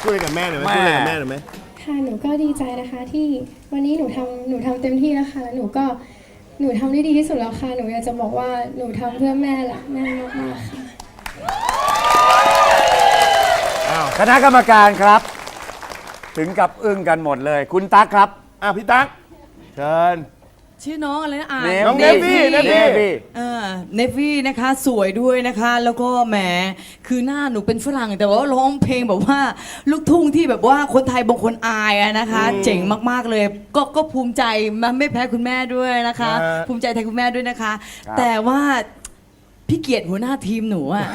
พูดอะไรกับแม่หน่อยไหมแม่พูดอะไรกับแม่หน่อยไหม ค่ะหนูก็ดีใจนะคะที่วันนี้หนูทำหนูทำเต็มที่แล้วค่ะแล้วหนูก็หนูทำได้ดีที่สุดแล้วค่ะ หนูอยากจะบอกว่าหนูทำเพื่อแม่และแม่มากๆค่ะ คณะกรรมการครับ ถึงกับอึ้งกันหมดเลย คุณตั๊กครับ อะพี่ตั๊กเชิญ ชื่อน้องอะไรนะอ่าน น้องเนฟี่เนฟี่ฟี่ เออเนฟี่นะคะสวยด้วยนะคะ แล้วก็แหมคือหน้าหนูเป็นฝรั่ง แต่ว่าร้องเพลงแบบว่า ลูกทุ่งที่แบบว่าคนไทยบางคนอายอะนะคะ เจ๋งมากๆเลย ก็ก็ภูมิใจมันไม่แพ้คุณแม่ด้วยนะคะ นะฮะ ภูมิใจแทนคุณแม่ด้วยนะคะครับแต่ว่าพี่เกียรติหัวหน้าทีมหนูอะ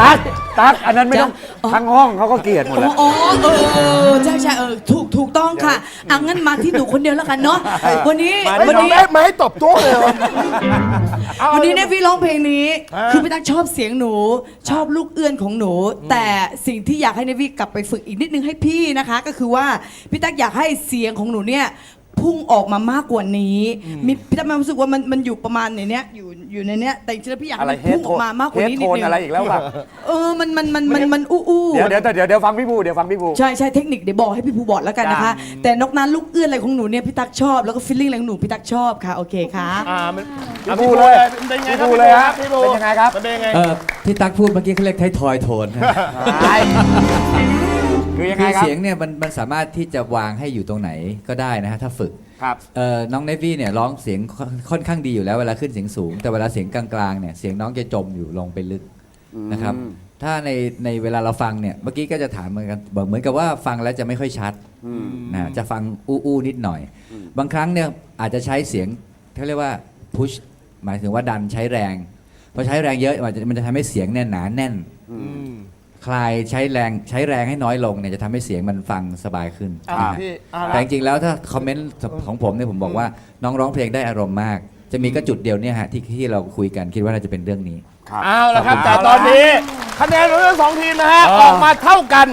ตั๊กตั๊กอันนั้นไม่ต้องอ๋อทั้งห้องเขาก็เกลียดหมดแล้ว อ๋อเออเออใช่ใช่เออถูกถูกต้องค่ะอะงั้นมาที่หนูคนเดียวแล้วกันเนาะวันนี้ไม่วันน้องนี้แม่มาให้ตบโต๊ะเลยเหรอเอาวันนี้เนี่ยพี่ร้องเพลงนี้ฮะคือพี่ตั๊กชอบเสียงหนูชอบลูกเอื้อนของหนู แต่สิ่งที่อยากให้เนวี่กลับไปฝึกอีกนิดนึงให้พี่นะคะ ก็คือว่าพี่ตั๊กอยากให้เสียงของหนูเนี่ย พุ่งออกมามากกว่านี้มีพี่ตั๊กมีความรู้สึกว่ามันมันอยู่ประมาณในเนี้ยอยู่อยู่ในเนี้ยแต่จริงๆแล้วพี่อยากอะไรให้มันเฮดพุ่งโทออนกมามากกว่าเฮดนี้โทนิดนนึงอะไรอีกแล้วป่ะเออมันมันมันมันมันอู้อู้ เดี๋ยวเดี๋ยวเดี๋ยวเดี๋ยวฟังพี่ภูเดี๋ยวฟังพี่ภูใช่ใช่เทคนิคเดี๋ยวบอกให้พี่ภูบอกแล้วกันนะคะ จ้แต่นอกนั้นลูกเอื้อนอะไรของหนูเนี่ยพี่ตั๊กชอบ แล้วก็ฟีลลิ่งอะไรของหนูพี่ตั๊กชอบค่ะ โอเคค่ะ อ่ามันพี่อะภูพี่ภูเลยเป็นไงพี่ครับภูเลยฮะพี่ภูเป็นยังไงครับ มันเป็นยังไง เออที่ตั๊กพูดเมื่อกี้เขาเรียกไททอยโทนนะ คือยังไงคือครับ เสียงเนี่ยมันมันสามารถที่จะวางให้อยู่ตรงไหนก็ได้นะฮะถ้าฝึก ครับ เอ่อน้องเนฟี่เนี่ยร้องเสียงค่อนค่อนข้างดีอยู่แล้วเวลาขึ้นเสียงสูง แต่เวลาเสียงกลางๆเนี่ยเสียงน้องจะจมอยู่ลงไปลึกนะครับอืมถ้าในในเวลาเราฟังเนี่ยเมื่อกี้ก็จะถามเหมือนกันบอกเหมือนกับว่าฟังแล้วจะไม่ค่อยชัดอืมนะจะฟังอู้อู้นิดหน่อย บางครั้งเนี่ยอาจจะใช้เสียงเขาเรียกว่า push หมายถึงว่าดันใช้แรงพอใช้แรงเยอะมันจะมันจะทำให้เสียงเนี่ยหนาแน่นอืม คลายใช้แรงใช้แรงให้น้อยลงเนี่ยจะทำให้เสียงมันฟังสบายขึ้นอะนะฮะพี่อะแต่จริงๆแล้วถ้าคอมเมนต์ของผมเนี่ยผมบอกว่าน้องร้องเพลงได้อารมณ์มาก จะมีก็จุดเดียวเนี่ยฮะที่ที่เราคุยกันคิดว่าน่าจะเป็นเรื่องนี้ ครับ เอาละครับขอบคุณแต่ครับตอนนี้ คะแนนของทั้งสองทีมนะฮะเออออกมาเท่ากัน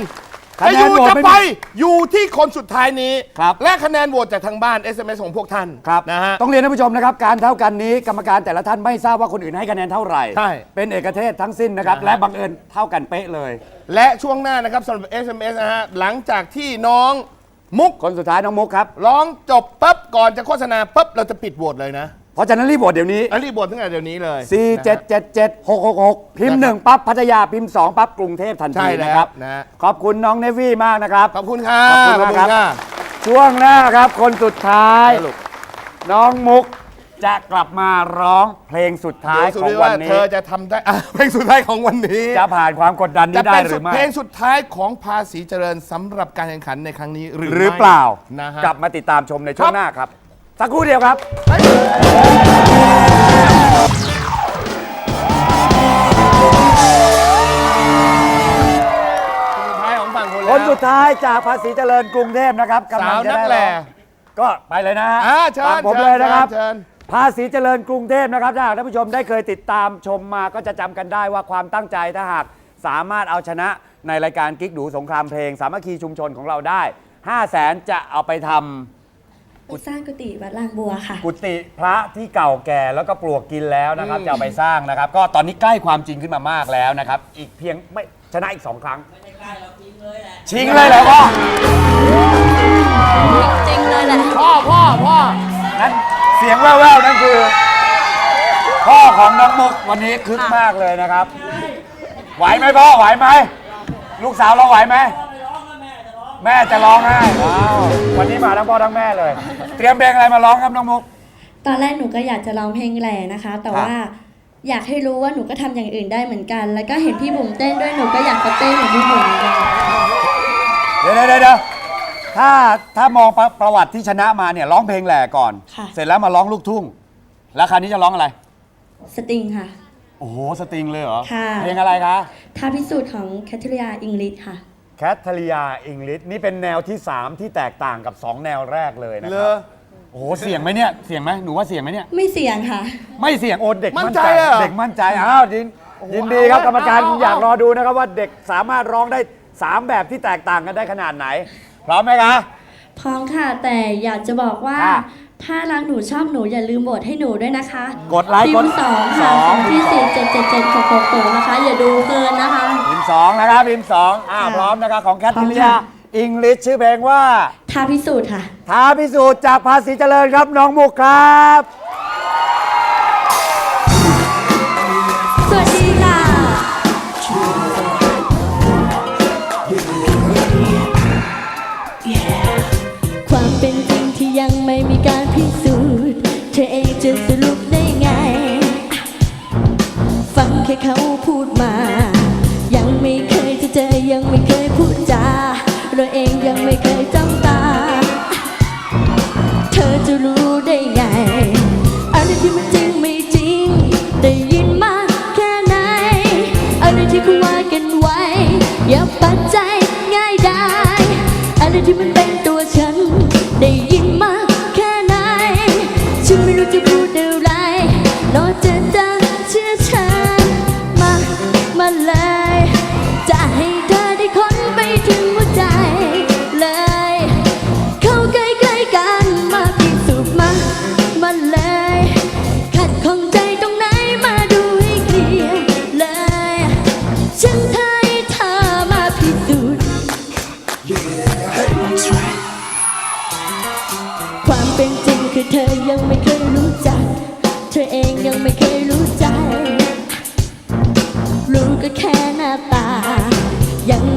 คะจะแนอนยู่โหวตจะไม่ไปมีอยู่ที่คนสุดท้ายนี้ ครับ และคะแนนโหวตจากทางบ้าน SMS ของพวกท่านครับนะฮะ ต้องเรียนท่านผู้ชมนะครับ การเท่ากันนี้กรรมการแต่ละท่านไม่ทราบว่าคนอื่นให้คะแนนเท่าไหร่ ใช่ เป็นเอกเทศทั้งสิ้นนะครับนะฮะและบังเอิญเท่ากันเป๊ะเลย และช่วงหน้านะครับสำหรับ SMS นะฮะ หลังจากที่น้องมุกคนสุดท้ายน้องมุกครับ ร้องจบปั๊บก่อนจะโฆษณาปั๊บเราจะปิดโหวตเลยนะ เพราะฉะนั้นรีบโหวตเดี๋ยวนี้ อันนี้โหวตตั้งแต่เดี๋ยวนี้เลย4 7 7 7 6 6 6 พิมพ์ 1 ปั๊บพัทยาพิมพ์ 2 ปั๊บกรุงเทพทันใช่ทีแล้นะควรับ นะฮะขอบคุณน้องเนวี่มากนะครับ ขอบคุณค่ะขอบคุณมากครับค่ะช่วงหน้าครับคนสุดท้ายสรุปน้องมุกจะกลับมาร้องเพลงสุดท้ายเดี๋วสุดของที่วัว่านนี้ เธอจะทำได้อะเพลงสุดท้ายของวันนี้ จะผ่านความกดดันจะนี้ได้เป็นหรือไม่ เพลงสุดท้ายของภาษีเจริญสำหรับการแข่งขันในครั้งนี้หรือหรือไม่เปล่านะฮะ กลับมาติดตามชมในช่วครังบหน้าครับ สักครู่เดียวครับสุดท้ายของฝั่งคนคแล้วนสุดท้ายจากภาษีเจริญกรุงเทพนะครับกำสาลังวจะนักได้แหล่ร้องก็ไปเลยนะฮะอ่าเชิฟัญงผมชิญเลยนะครับเชิญ ภาษีเจริญกรุงเทพนะครับถ้าหากท่านผู้ชมได้เคยติดตามชมมาก็จะจำกันได้ว่าความตั้งใจถ้าหากสามารถเอาชนะในรายการกิ๊กดูสงครามเพลง สามัคคีชุมชนของเราได้ 5 0 0แสนจะเอาไปทำไป สร้างกุฏิวัดลางบัวค่ะ กุฏิพระที่เก่าแก่แล้วก็ปลวกกินแล้วนะครับจะเอาไปสร้างนะครับ ก็ตอนนี้ใกล้ความจริงขึ้นมามากแล้วนะครับ อีกเพียงไม่ชนะอีกสองครั้งชิงเลยเหรอพ่อจริงเลยแหละพ่อพ่อพ่อนั่นเสียงแว่วๆนั่นคือ พ่อของน้องมุกวันนี้คึกมากเลยนะครับ ไหวไหมพ่อไหวไหมลูกสาวเราไหวไหม แม่จะร้องไห้ว้าววันนี้มาทั้งพ่อทั้งแม่เลย เตรียมเพลงอะไรมาร้องครับน้องมุก ตอนแรกหนูก็อยากจะร้องเพลงแหล่นะคะ แต่ว่าอยากให้รู้ว่าหนูก็ทำอย่างอื่นได้เหมือนกัน แล้วก็เห็นพี่บุ๋มเต้นด้วยหนูก็อยากจะเต้นเหมือนพี่บุ๋มเหมือนกัน เดี๋ยวเดี๋ยวเดี๋ยวถ้าถ้ามองประประวัติที่ชนะมาเนี่ยร้องเพลงแหล่ก่อน ค่ะ เสร็จแล้วมาร้องลูกทุ่ง แล้วคราวนี้จะร้องอะไร สตริงค่ะ โอ้โหสตริงเลยเหรอค่ะ เพลงอะไรคะ ท่าพิสูจน์ของแคทเธอรียาอิงลิชค่ะ แคทเธอรียาอิงลิสนี่เป็นแนวที่ 3 ที่แตกต่างกับ 2 แนวแรกเลยนะเลครัอบโอ้โหเสียงไหมเนี่ย เสียงไหมหนูว่าเสียงไหมเนี่ย ไม่เสี่ยงค่ะ ไม่เสียงโอนเด็กมั่มั่นนใจใจเลยเหรอเด็กมั่นใจอ้าวยินยินดีครับเอากรรมการเอาเอา อยากรอดูนะครับว่าเด็กสามารถร้องได้ 3 แบบที่แตกต่างกันได้ขนาดไหน พร้อมไหมคะ พร้อมค่ะแต่อยากจะบอกว่า ค่ะ ถ้ารักหนูชอบหนูอย่าลืมโหวตให้หนูด้วยนะคะกดไลค์พิกมดพ์สองสค่ะองส่งที่สี่เจ็ดเจ็ดเจ็ดหกหกหกนะคะ อย่าดูเพลินนะคะ สองนะครับพิมพ์สองอ่าค่ะพร้อมนะครับของแคทพร้อริมเลียค่ะอังกฤษชื่อเพลงว่าท้าพิสูจน์ค่ะ ท้าพิสูจน์จากภาษีเจริญครับน้องมุกครับ สวัสดีค่ะ ความเป็นจริงที่ยังไม่มีการพิสูจน์ เธอเองจะสรุปได้ไง ฟังแค่เขา เราเองยังไม่เคยจ้องตา เธอจะรู้ได้ไง อะไรที่มันจริงไม่จริง ได้ยินมากแค่ไหน อะไรที่เขาว่ากันไว้ อย่าปัดใจง่ายได้ อะไรที่มันเป็นตัวฉัน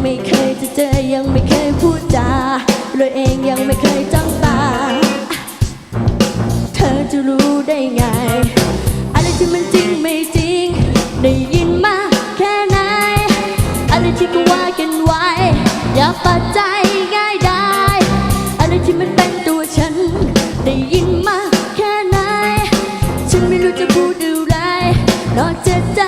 ไม่เคยจะเจอยังไม่เคยพูดจาเราเองยังไม่เคยจ้องตา เธอจะรู้ได้ไง อะไรที่มันจริงไม่จริง ได้ยินมาแค่ไหน อะไรที่ก็ว่ากันไว้ อย่าปัดใจง่ายได้ อะไรที่มันเป็นตัวฉัน ได้ยินมาแค่ไหน ฉันไม่รู้จะพูดอะไรนอกจากจ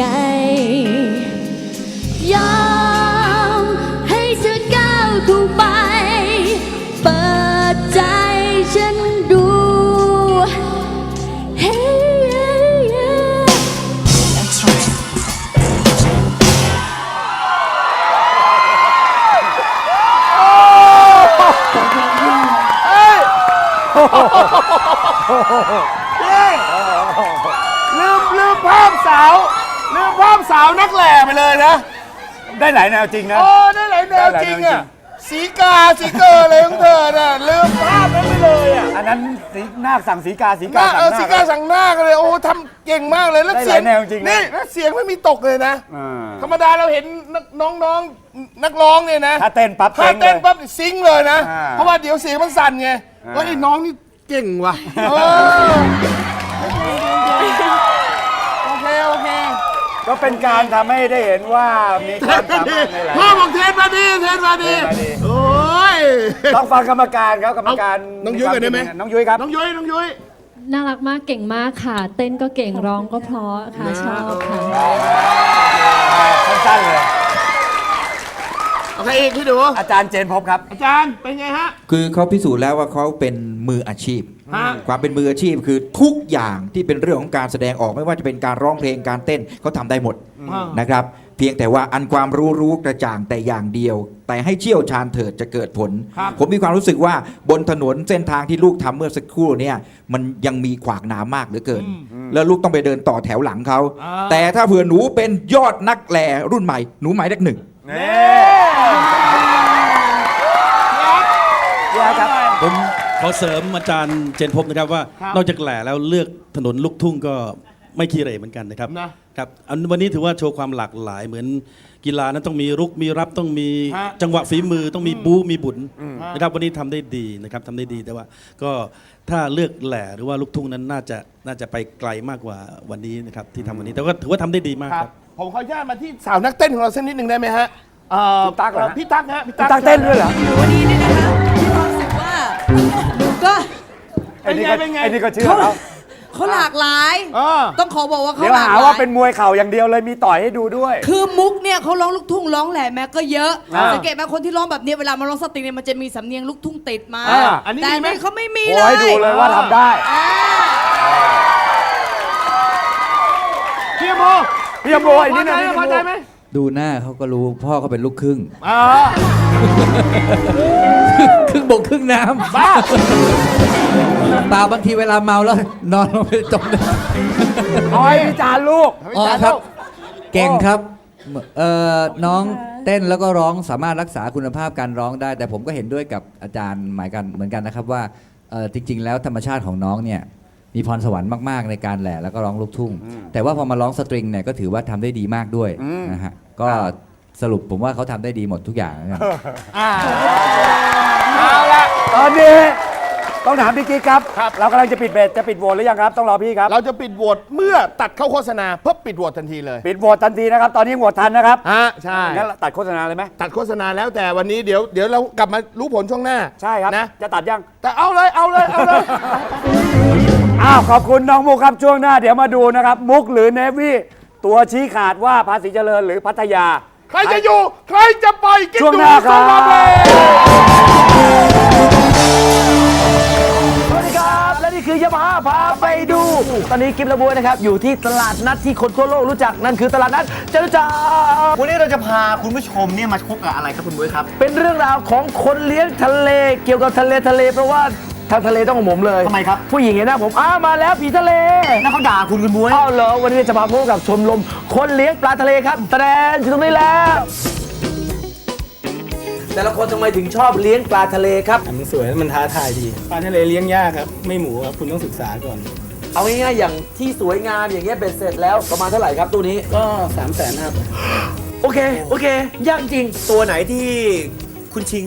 ยัาพสาวนักแหล่ไปเลยนะ ได้หลายแนวจริงนะ โอ้ได้หลายแนวจริงอะสีกาสีเกออะไรของเธอน่ะลืมภาพนั้นไปเลยอะอันนั้นสีนาคสั่งสีกาสีหกาน้าเออสีสั่งกานาค สั่งหน้ากันเลยโอ้ทำเก่งมากเลยแล้วได้เสียงหลายแนวจริงนะ นี่แล้วเสียงไม่มีตกเลยนะ อ่าธรรมดาเราเห็นนักน้องๆนักร้องเนี่ยนะ ถ้าเต้นปั๊บถ้าเต้เต้นนเลย ปั๊บซิงค์เลยนะ อ่าเพราะว่าเดี๋ยวเสียงมันสั่นไงอ่า ว่าไอ้น้องนี่เก่งว่ะเออโอเคโอเค ก็เป็นการทำให้ได้เห็นว่ามีความสามารถในหลาย พ่อบอกเทนมาดีเทนมาดีเทนมาดี โอ้ย ต้องฟังกรรมการครับกรรมการเอาน้องยุ้ยก่อนได้ไหม น้องยุ้ยครับ น้องยุ้ยน้องยุ้ยน่ารักมากเก่งมากค่ะ เต้นก็เก่งร้องก็เพราะค่ะชอบค่ะ สั้นๆเลย โอเคอีกพี่ดู อาจารย์เจนพบครับ อาจารย์เป็นไงฮะ คือเขาพิสูจน์แล้วว่าเขาเป็นมืออาชีพ ฮะ ความเป็นมืออาชีพคือทุกอย่างที่เป็นเรื่องของการแสดงออกไม่ว่าจะเป็นการร้องเพลงการเต้นเขาทำได้หมดอ่านนะครับ เพียงแต่ว่าอันความรู้รู้กระจ่างแต่อย่างเดียว แต่ให้เชี่ยวชาญเถิดจะเกิดผล ครับ ผมมีความรู้สึกว่าบนถนนเส้นทางที่ลูกทำเมื่อสักครู่เนี่ยมันยังมีขวากหนามมากเหลือเกิน แล้วลูกต้องไปเดินต่อแถวหลังเขาอ่า แต่ถ้าเผื่อหนูเป็นยอดนักแหล่รุ่นใหม่หนูหมายเลขหนึ่งพี่ ผมขอเสริมอาจารย์เจนพบนะครับว่า ครับนอกจากแหล่แล้วเลือกถนนลูกทุ่งก็ไม่ขี้เหร่เหมือนกันนะครับนะ ครับอันวันนี้ถือว่าโชว์ความหลากหลายเหมือนกีฬานั้นต้องมีรุกมีรับต้องมีฮะจังหวะฝีมือต้องมีบู๊มีบุญฮะนะครับวันนี้ทำได้ดีนะครับทำได้ดีแต่ว่า ก็ถ้าเลือกแหล่หรือว่าลูกทุ่งนั้นน่าจะน่าจะไปไกลมากกว่าวันนี้นะครับที่ทำวันนี้แต่ก็ถือว่าทำได้ดีมากคครัรับบผมขออนุญาตมาที่สาวนักเต้นของเราสักนิดหนึ่งได้ไหมฮะเอ่อพี่ตั๊กเหรอฮะ พี่ตั๊กฮะพี่ตั้งเต้นด้วยเหรอ วันนี้เนี่ยนะคะ มีความรู้สึกว่าหนูก็ไอ้นี่ก็เป็นไง ไอ้นี่ก็เชื่อเขาเขาเขาหลากหลาย เออ ต้องขอบอกว่าเขาเดี๋ยวหลากหาหลาว่ายเป็นมวยเข่าอย่างเดียวเลยมีต่อยให้ดูด้วย คือมุกเนี่ยเขาร้องลูกทุ่งร้องแหล่แม้ก็เยอะอ่าสังเกตไหมคนที่ร้องแบบนี้เวลามาร้องสตริงเนี่ยมันจะมีสำเนียงลูกทุ่งติดมาอ่าอันนี้แต่มีไหมนี่เขาไม่มีโอ้เลยให้ดูเลยว่าทำได้ อ่าพี่โมพี่ยมโบไอ้นี่นะพพี่ยอมใจโบไหมดูหน้าเขาก็รู้พ่อเขาเป็นลูกครึ่ง เออครึ่ง บกครึ่งน้ำบ้าเปล่าบางทีเวลาเมาแล้ว นอนลงไปจมน้ำเอาให้วิจารณ์ลูกอ๋อครับ เก่งครับเอ่อน้องเต้นแล้วก็ร้องสามารถรักษาคุณภาพการร้องได้ แต่ผมก็เห็นด้วยกับอาจารย์หมายกันเหมือนกันนะครับว่าเอ่อจริง ๆ แล้วธรรมชาติของน้องเนี่ยมีพรสวรรค์มากๆในการแหล่แล้วก็ร้องลูกทุ่ง แต่ว่าพอมาร้องสตริงเนี่ยก็ถือว่าทำได้ดีมากด้วยนะฮะก็สรุปผมว่าเขาทำได้ดีหมดทุกอย่างนะครับ เอาละตอนนี้ต้องถามพี่กิ๊กครับเรากำลังจะปิดเบรจะปิดโหวตหรือยังครับ ต้องรอพี่ครับ เราจะปิดโหวตเมื่อตัดเข้าโฆษณาเพิ่ปิดโหวตทันทีเลยปิดโหวตทันทีนะครับ ตอนนี้โหวตทันนะครับฮะใช่ งั้นตัดโฆษณาเลยไหมตัดโฆษณาแล้วแต่วันนี้เดี๋ยวเดี๋ยวเรากลับมารู้ผลช่วงหน้าใช่ครับ นะ จะตัดยัง แต่เอาเลยเอาเลยเอาเลย อ้าวขอบคุณน้องมุกครับช่วงหน้าเดี๋ยวมาดูนะครับ มุกหรือเนวี่ตัวชี้ขาดว่าภาษีเจริญหรือพัทยา ใครจะอยู่ ใครจะไปกินช่วงดูหน้าครับสำหเลย ตอนนี้กิฟและบวยนะครับอยู่ที่ตลาดนัดที่คนทั่วโลกรู้จักนั่นคือตลาดนัดจตุจักรวันนี้เราจะพาคุณผู้ชมเนี่ยมาพบกับอะไรครับคุณบุ้ยครับ เป็นเรื่องราวของคนเลี้ยงทะเลเกี่ยวกับทะเลทะเลเพราะว่าทางทะเลต้องของผมเลยทำไมครับ ผู้หญิงเห็นหน้าผมอ้ามาแล้วผีทะเลนั่นเขาด่าคุณคุณบุ้ยอ้าวเหรอวันนี้จะพาพบกับชมรมคนเลี้ยงปลาทะเลครับแตรนอยู่ตรงนี้แล้วแต่ละคนทำไมถึงชอบเลี้ยงปลาทะเลครับมันสวยแล้วมันท้าทายดี ปลาทะเลเลี้ยงยากครับ ไม่หมูครับ คุณต้องศึกษาก่อน เอาง่ายๆอย่างที่สวยงามอย่างเงี้ยเบ็ดเสร็จแล้วประมาณเท่าไหร่ครับตัวนี้ ก็3ามแสนครับ โอเค โอเค ยากจริง ตัวไหนที่คุณชิง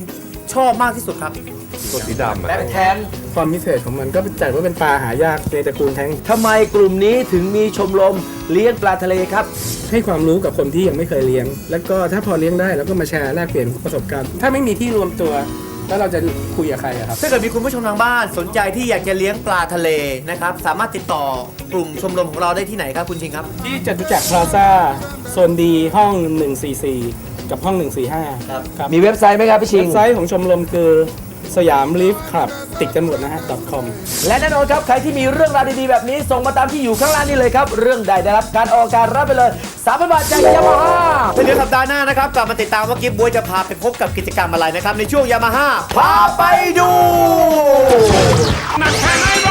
ชอบมากที่สุดครับแบ็คแทงความพิเศษของมันก็จัดว่าเป็นปลาหายากในตระกูลแท้งทำไมกลุ่มนี้ถึงมีชมรมเลี้ยงปลาทะเลครับ ให้ความรู้กับคนที่ยังไม่เคยเลี้ยง แล้วก็ถ้าพอเลี้ยงได้เราก็มาแชร์แลกเปลี่ยนประสบการณ์ ถ้าไม่มีที่รวมตัว แล้วเราจะคุยกับใครอะครับ ถ้าเกิดมีคุณผู้ชมทางบ้านสนใจที่อยากจะเลี้ยงปลาทะเลนะครับ สามารถติดต่อกลุ่มชมรมของเราได้ที่ไหนครับคุณชิงครับ ที่จตุจักรพลาซ่าโซนดีห้อง 144 กับห้อง 145 ครับครับมีเว็บไซต์ไหมครับพี่ชิเว็ง บไซต์ของชมรมคือ สยามลีฟคลับติดกันหมดนะฮะ .com และแน่นอนครับใครที่มีเรื่องราวดีๆแบบนี้ ส่งมาตามที่อยู่ข้างล่างนี่เลยครับ เรื่องใดได้รับการออกการรับไปเลย3,000บาทจากยามาฮ่าเดี๋ยวสัปดาห์หน้านะครับกลับมาติดตามว่ากิฟบุ้ยจะพาไปพบกับกิจกรรมอะไรนะครับในช่วงยามาฮ่าพาไปดูไหน